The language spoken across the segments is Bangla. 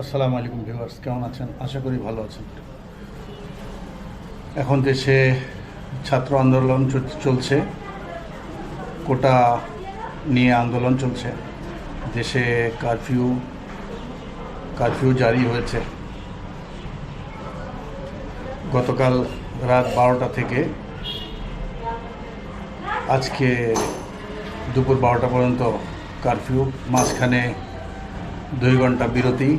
আসসালামু আলাইকুম ভিউয়ার্স, কেমন আছেন? আশা করি ভালো আছেন। এখন দেশে ছাত্র আন্দোলন চলছে, কোটা নিয়ে আন্দোলন চলছে। দেশে কারফিউ কারফিউ জারি হয়েছে। গতকাল রাত বারোটা থেকে আজকে দুপুর বারোটা পর্যন্ত কারফিউ, মাঝখানে দুই ঘণ্টা বিরতি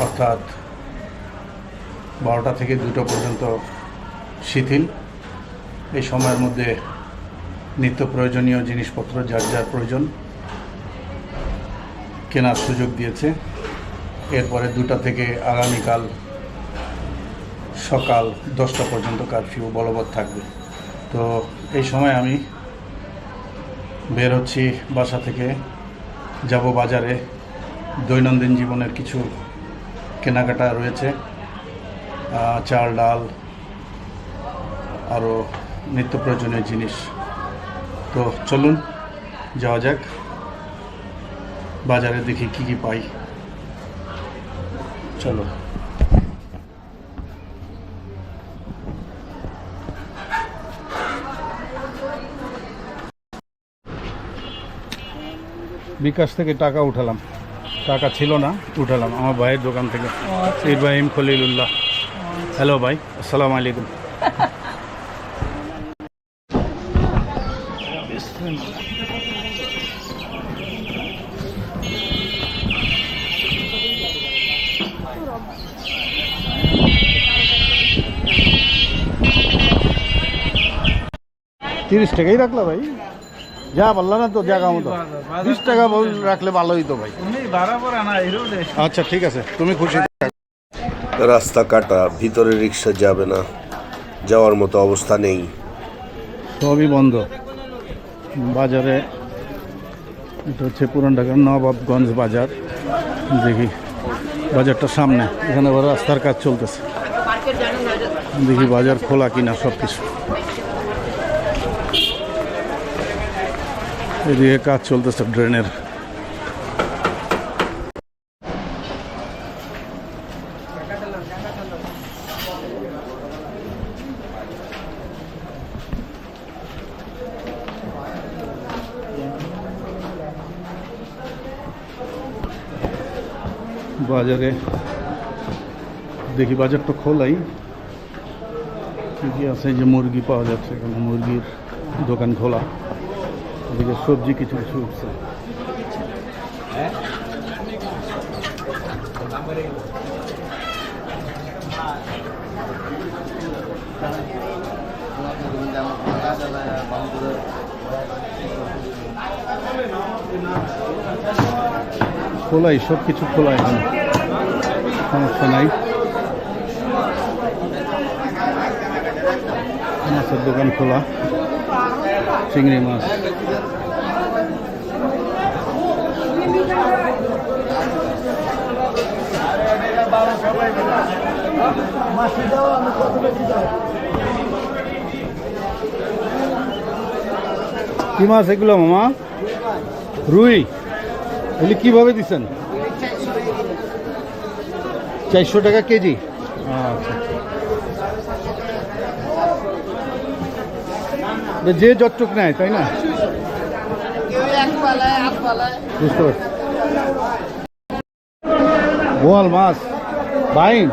অর্থাৎ বারোটা থেকে দুটো পর্যন্ত শিথিল। এই সময়ের মধ্যে নিত্য প্রয়োজনীয় জিনিসপত্র যার যার প্রয়োজন কেনার সুযোগ দিয়েছে। এরপরে দুটা থেকে আগামীকাল সকাল দশটা পর্যন্ত কারফিউ বলবৎ থাকবে। তো এই সময় আমি বের হচ্ছি বাসা থেকে। যাব বাজারে। দৈনন্দিন জীবনের কিছু কেনাকাটা রয়েছে চাল, ডাল আরও নিত্য প্রয়োজনীয় জিনিস। তো চলুন, যাওয়া যাক। বাজারে দেখি কি কি পাই। চলো বিকাশ থেকে টাকা উঠালাম। টাকা ছিল না, উঠালাম। আমার ভাইয়ের দোকান থেকে। ইব্রাহিম খলিলুল্লাহ। হ্যালো ভাই। আসসালামু আলাইকুম। তিরিশ টাকাই রাখলা, ভাই? যা বললা না তো জায়গা মতো। বিশ টাকা রাখলে ভালো হইতো ভাই। আচ্ছা ঠিক আছে তুমি খুশি। রাস্তা কাটা ভিতরে রিক্সা যাবে না। যাওয়ার মতো অবস্থা নেই। সবই বন্ধ। বাজারে এটা হচ্ছে পুরান ঢাকার নবাবগঞ্জ বাজার। দেখি বাজারটা সামনে এখানে আবার রাস্তার কাজ চলতেছে। দেখি বাজার খোলা কিনা সব কিছু এদিকে কাজ চলতেছে ড্রেনের বাজারে দেখি বাজার তো খোলাই কি কি আছে এই যে মুরগি পাওয়া যাচ্ছে এখানে মুরগির দোকান খোলা এদিকে সবজি কিছু কিছু উঠছে। খোলাই সব কিছু খোলা এখানে। সমস্যা নাই। মাছের দোকান খোলা। চিংড়ি মাছ। কি মাছ এগুলো, মামা? রুই। এগুলি কীভাবে দিচ্ছেন চারশো টাকা কেজি। আচ্ছা। যে যতটুক নেয়, তাই না? বুঝতে পারছি। বোয়াল মাছ। বাইন।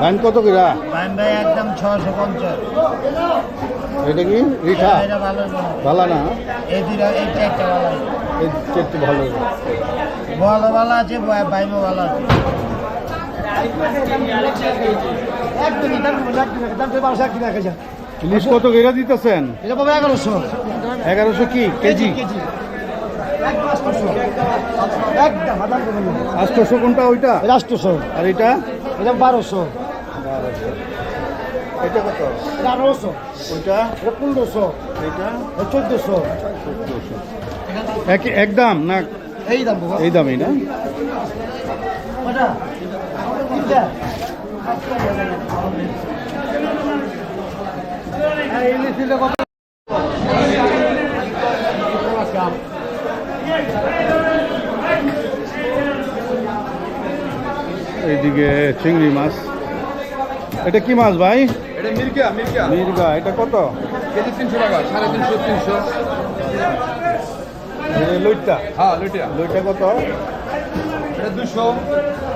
বাইন কত কিরা বাইন ভাই একদম ছশো পঞ্চাশ। এটা কি? রিঠা? ভালো না। এই চারটা ভালো। এই ভালো। বলো ভালো আছে বাইমও ভালো আছে। ইলিশ কত দিতেছেন? এগারোশো। এগারোশো কি? কেজি? কোনটা ওইটা? আর এটা? এটা বারোশো। এটা কত? এটা আঠারোশো ওইটা? এটা পনেরোশো। এটা এটা চোদ্দোশো। এক একদম না? এই দাম এই দামই না? ইলিশ এইদিকে চিংড়ি মাছ। এটা কি মাছ ভাই? এটা মির্গা মির্গা। মির্গা এটা কত? কেজি তিনশো টাকা সাড়ে তিনশো তিনশো। এই লইটটা? হ্যাঁ লুটিয়া লইটটা কত? এটা দুশো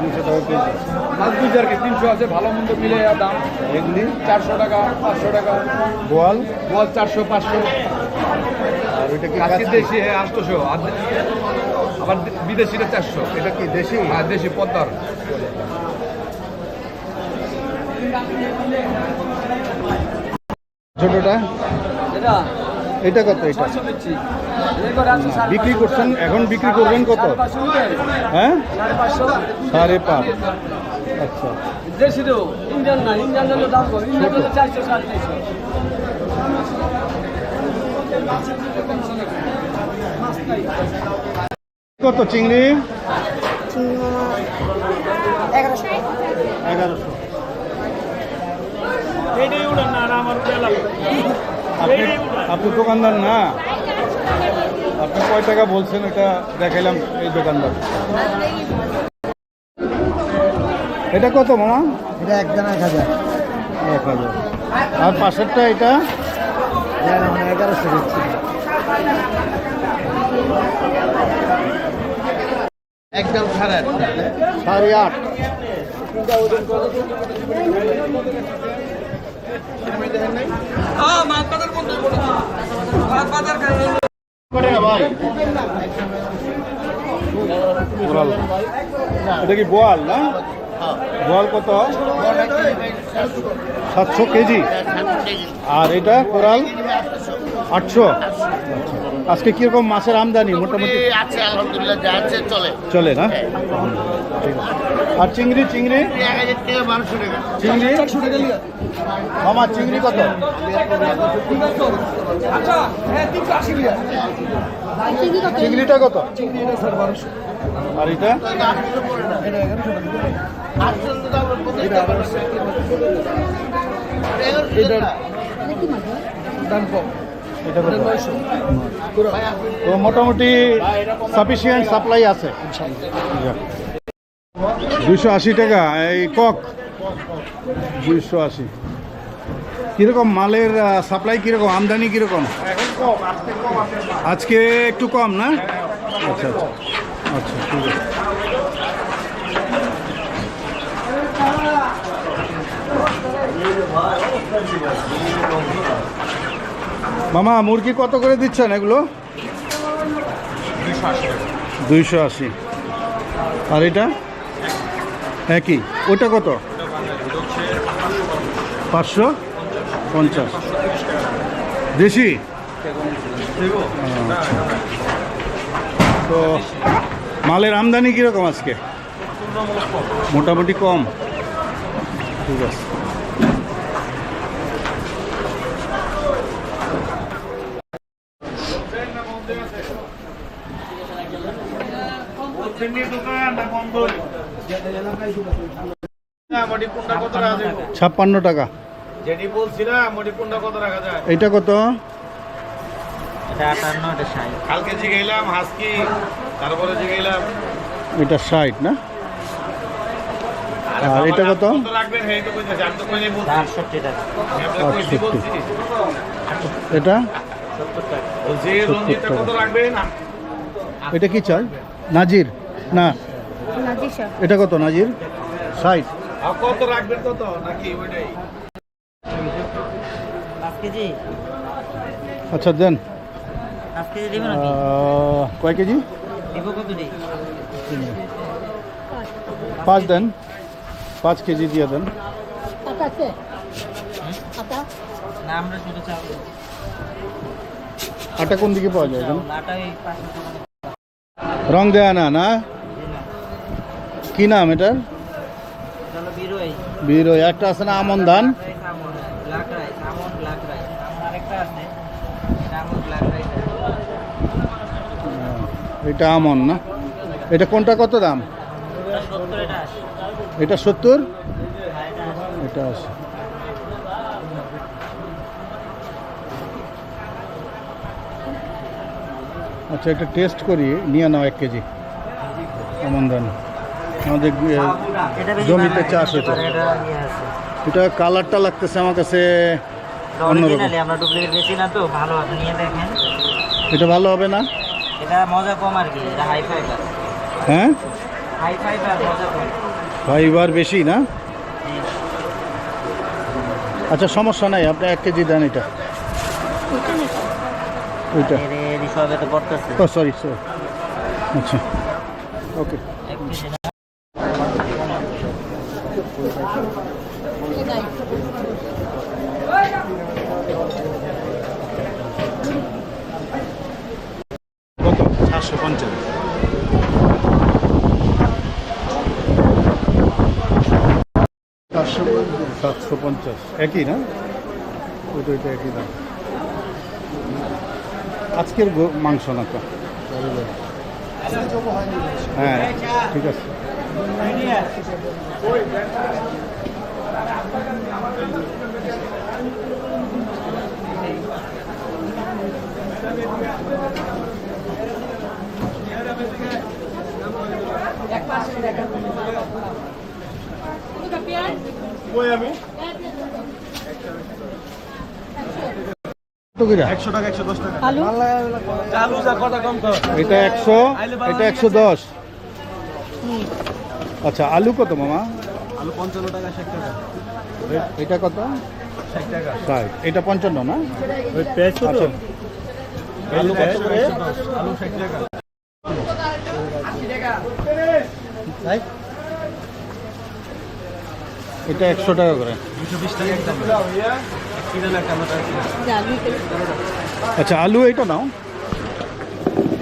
দুশো টাকা কেজি। মাছ দুই আর কি তিনশো আছে ভালো মন্দ মিলে আর দাম। এগুলি? চারশো টাকা পাঁচশো টাকা। বোয়াল? গোয়াল চারশো পাঁচশো। আর ওইটা কি আজকে? দেশি আটশোশো আর আবার বিদেশিটা চারশো। এটা কি দেশি? হ্যাঁ দেশি পদ্মার। ছোটটা? এটা? কত এটা? বিক্রি। করছেন? এখন বিক্রি করবেন কত? হ্যাঁ? সাড়ে পাঁচ। আচ্ছা। দেশি তো ইন্ডিয়ান না ইন্ডিয়ান জন্য দাম কম ইন্ডিয়ান জন্য চারশো সাড়ে চারশো কত চিংড়ি এগারোশো এগারোশো আপনি আপনি দোকানদার না? আপনি কয় টাকা বলছেন এটা দেখাইলাম এই দোকানদার? এটা কত মামা? এটা একদম এক হাজার। এক হাজার। আর পাশেরটা এটা? এগারোশো দিচ্ছি। একদম সাড়ে আট ভাই বোয়াল। এটা কি বোয়াল না? বোয়াল কত? সাতশো কেজি। আর এটা কোরাল আটশো। আজকে কীরকম মাছের আমদানি? মোটামুটি আছে আলহামদুলিল্লাহ যা আছে চলে। চলে না? আর চিংড়ি চিংড়ি? চিংড়ি মামা চিংড়ি কত? চিংড়িটা কত? আর এটা? এটা? তো মোটামুটি সাফিসিয়েন্ট সাপ্লাই আছে। দুশো আশি টাকা এই কক। দুইশো আশি। কীরকম মালের সাপ্লাই কীরকম? আমদানি কীরকম? আজকে একটু কম, না? আচ্ছা আচ্ছা। আচ্ছা ঠিক আছে। মামা, মুরগি কত করে দিচ্ছেন এগুলো? দুইশো আশি। আর এটা? একই। ওটা কত? পাঁচশো পঞ্চাশ। দেশি। তো মালের আমদানি কীরকম আজকে? মোটামুটি কম। ঠিক আছে। ছাপ্পান্ন টাকা। যেটি বলছিলাম কত রাখা যায়? এটা কত? কালকে জিগাইলাম হাসকি তারপরে জিগাইলাম। এটা ষাট না? আর এটা কত? কত রাখবেন এই তো কইতেছি আমি তো কই নাই বলছি আমি আপনাকে কইছি আটষট্টি। বলছি। এটা? বলছি রঞ্জিতটা কত রাখবেন? এটা কি চাই নাজির? না। এটা কত নাজির? ষাট। আর কত রাখবেন কত? নাকি ওইটাই? কেজি। আচ্ছা দেন। কয় কেজি? দেবো কত দিই পাঁচ দেন। পাঁচ কেজি দিয়ে দেন। আটা আছে? আটা না আমরা শুধু চাউল আটা কোন দিকে পাওয়া যায় রং দেয়া না না? কি নাম এটার? চলো বীর একটা আছে না আমন ধান রাইস আমন ব্ল্যাক রাইস আমন ব্ল্যাক রাইস আমন আরেকটা আছে এটা আমন ব্ল্যাক রাইস আহ, এটা আমন না। এটা কোনটা কত দাম? এটা সত্তর? এটা আশি। আছে আচ্ছা এটা টেস্ট করি নিয়ে নাও এক কেজি। আমন ধান আমাদের জমিতে চাষ এটা ইয়ে এটা কালারটা লাগতেছে আমার কাছে অন্যরকম। এটা ভালো হবে না? এটা মজা কম আর কি এটা হাই ফাইবার হ্যাঁ? হাই ফাইবার মজা কম। ফাইবার বেশি না? আচ্ছা সমস্যা নাই আপনি এক কেজি দেন এটা। ওইটা সরি সরি আচ্ছা। ওকে এক কেজি না। কত চারশো পঞ্চাশ চারশো সাতশো পঞ্চাশ। একই না? ওইটা ওইটা একই দাম। আজকের মাংস না তো? হ্যাঁ ঠিক আছে। কত করে আলু এটা একশো এটা একশো দশ আচ্ছা আলু কত মামা? আলু পঞ্চান্ন টাকা ষাট টাকা এটা কত? ষাট। টাকা ষাট এটা পঞ্চান্ন না? আচ্ছা। আলু কত? করে আলু ষাট টাকা। এটা একশো টাকা করে। আচ্ছা আলু এটা নাও।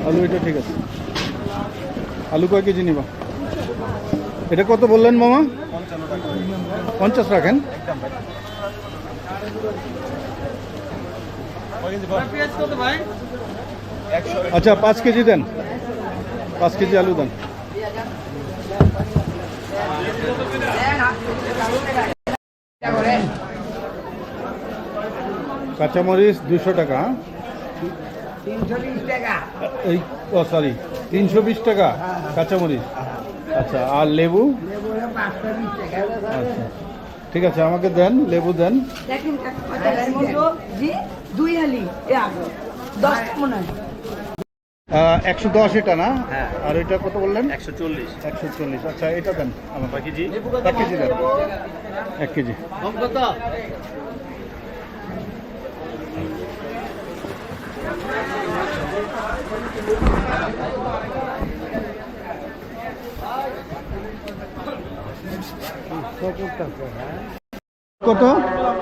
আলু এটা ঠিক আছে। আলু কয় কেজি নিবা? এটা কত বললেন মামা? পঞ্চাশ রাখেন। আচ্ছা পাঁচ কেজি দেন। পাঁচ কেজি আলু দেন। কাঁচামরিচ দুশো টাকা এই ও সরি তিনশো বিশ টাকা কাঁচামরিচ। আচ্ছা আর লেবু? আচ্ছা ঠিক আছে আমাকে দেন লেবু দেন। দুই হালি দশ মনে হয়। একশো দশ এটা না? আর এটা কত বললেন? একশো চল্লিশ। একশো চল্লিশ। আচ্ছা এটা দেন আমার কেজি? এক কেজি দেন। এক কেজি। কত?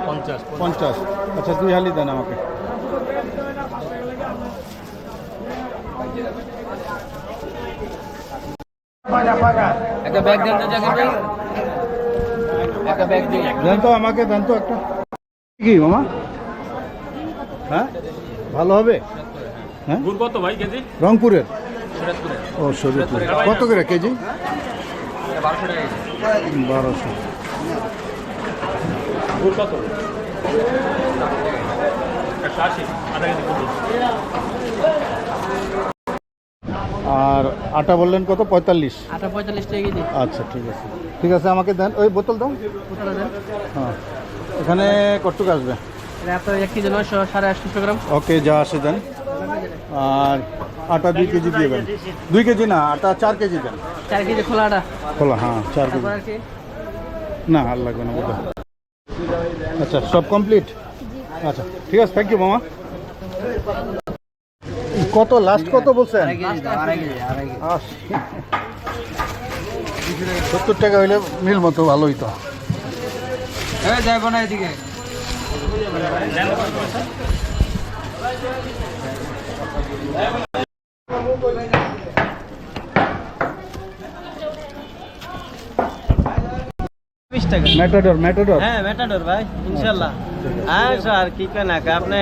পঞ্চাশ। পঞ্চাশ। আচ্ছা দুই হালি দেন আমাকে। একটা ব্যাগ দেন তো জাকির একটা ব্যাগ। দিন। দেন তো আমাকে দেন তো একটা। কি মামা? হ্যাঁ? ভালো হবে? হ্যাঁ? কত ভাই কেজি? রংপুরের। ও শরীরপুর কত করে কেজি? বারোশো কত? একশো আশি আধা কেজি। গুড় আর আটা বললেন কত? পঁয়তাল্লিশ। আটা পঁয়তাল্লিশ টাকা কেজি। আচ্ছা ঠিক আছে। ঠিক আছে আমাকে দেন। ওই বোতল দাও। হ্যাঁ। এখানে কটুক আসবে? এক কেজি নয়শো সাড়ে আটশো গ্রাম। ওকে যা আসে দেন। আর আটা দুই কেজি দিয়ে দেন। দুই কেজি না আটা চার কেজি দেন। চার কেজি খোলা আটা। খোলা হ্যাঁ চার কেজি। না আর লাগবে না বোধ আচ্ছা সব কমপ্লিট? আচ্ছা ঠিক আছে থ্যাংক ইউ মামা। কত? লাস্ট কত বলছেন? সত্তর টাকা হইলে মিল মতো ভালোই তো যাব না এদিকে। বিশ টাকা। ম্যাটাডোর ম্যাটাডোর হ্যাঁ মেটাডোর ভাই ইনশাল্লাহ। হ্যাঁ স্যার কি কেনা আপনি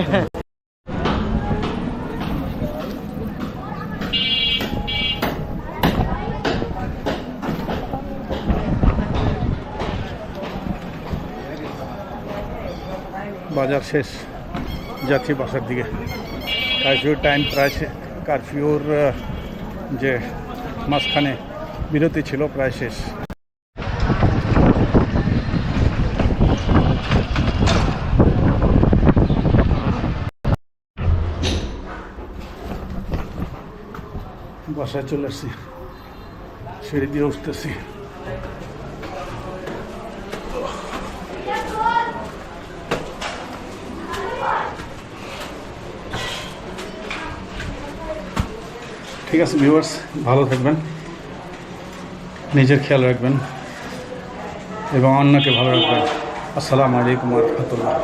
বাজার শেষ যাচ্ছি বাসার দিকে কারফিউর টাইম প্রায় শে- কারফিউর আহ, যে মাঝখানে বিরতি ছিল প্রায় শেষ বাসায় চলে আসছি সিঁড়ি দিয়ে উঠতেছি ঠিক আছে ভিউয়ার্স ভালো থাকবেন। নিজের খেয়াল রাখবেন এবং অন্যকে ভালো রাখবেন। আসসালামু আলাইকুম রহমতুল্লাহ।